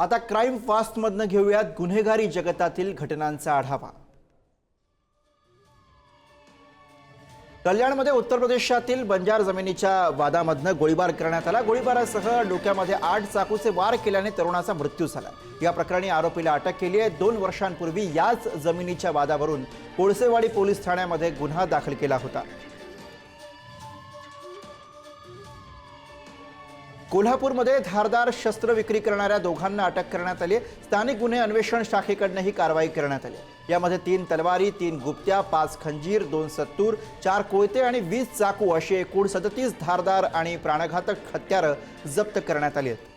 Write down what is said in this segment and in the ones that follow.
आता क्राईम फास्टमधनं घेऊयात गुन्हेगारी जगतातील घटनांचा आढावा. कल्याणमध्ये उत्तर प्रदेशातील बंजार जमिनीच्या वादामधनं गोळीबार करण्यात आला. गोळीबारासह डोक्यामध्ये आठ चाकूचे वार केल्याने तरुणाचा मृत्यू झाला. या प्रकरणी आरोपीला अटक केली आहे. दोन वर्षांपूर्वी याच जमिनीच्या वादावरून कोळसेवाडी पोलीस ठाण्यामध्ये गुन्हा दाखल केला होता. कोल्हापूरमध्ये धारदार शस्त्र विक्री करणाऱ्या दोघांना अटक करण्यात आली आहे. स्थानिक गुन्हे अन्वेषण शाखेकडनं ही कारवाई करण्यात आली यामध्ये तीन तलवारी तीन गुप्त्या पाच खंजीर दोन सत्तूर चार कोयते आणि वीस चाकू अशी एकूण सदतीस धारदार आणि प्राणघातक हत्यारं जप्त करण्यात आली आहेत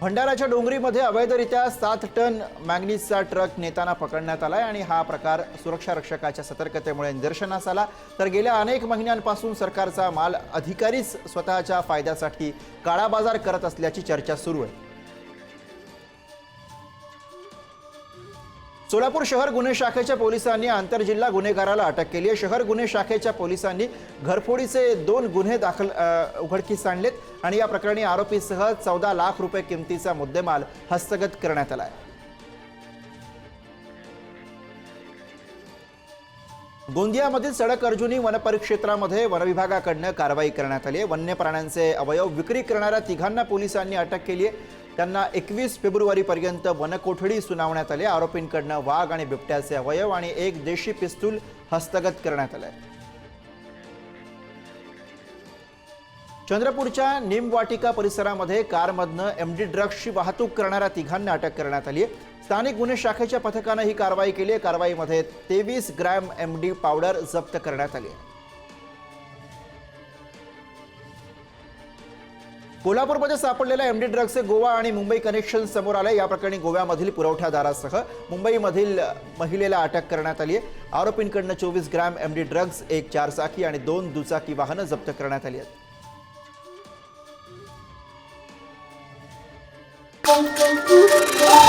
भंडाराच्या डोंगरीमध्ये अवैधरित्या सात टन मॅग्नीजचा ट्रक नेताना पकडण्यात आलाय आणि हा प्रकार सुरक्षा रक्षकाच्या सतर्कतेमुळे निदर्शनास आला. तर गेल्या अनेक महिन्यांपासून सरकारचा माल अधिकारीच स्वतःच्या फायद्यासाठी काळाबाजार करत असल्याची चर्चा सुरू आहे. सोलापूर शहर गुन्हे शाखेच्या पोलिसांनी आंतरजिल्हा गुन्हेगाराला अटक केली आहे. शहर गुन्हे शाखेच्या पोलिसांनी घरफोडीचे दोन गुन्हे दाखल उघडकीस आणलेत आणि या प्रकरणी आरोपीसह चौदा लाख रुपये किमतीचा मुद्देमाल हस्तगत करण्यात आला आहे. गोंदियामधील सडक अर्जुनी वनपरिक्षेत्रामध्ये वनविभागाकडनं कारवाई करण्यात आली आहे. वन्य प्राण्यांचे अवयव विक्री करणाऱ्या तिघांना पोलिसांनी अटक केली आहे. त्यांना एकवीस फेब्रुवारीपर्यंत वनकोठडी सुनावण्यात आली. आरोपींकडनं वाघ आणि बिबट्याचे अवयव आणि एक देशी पिस्तूल हस्तगत करण्यात आलंय. चंद्रपूरच्या निमवाटिका परिसरामध्ये कारमधनं एमडी ड्रग्सची वाहतूक करणाऱ्या तिघांना अटक करण्यात आली स्थानिक गुन्हे शाखेच्या पथकानं ही कारवाई केली आहे कारवाईमध्ये तेवीस ग्रॅम एमडी पावडर जप्त करण्यात आली आहे कोल्हापूरमध्ये सापडलेल्या एमडी ड्रग्सचे गोवा आणि मुंबई कनेक्शन समोर आले या प्रकरणी गोव्यामधील पुरवठादारासह मुंबईमधील महिलेला अटक करण्यात आली आहे. आरोपींकडनं चोवीस ग्रॅम एमडी ड्रग्ज एक चारचाकी आणि दोन दुचाकी वाहनं जप्त करण्यात आली आहेत. Thank you.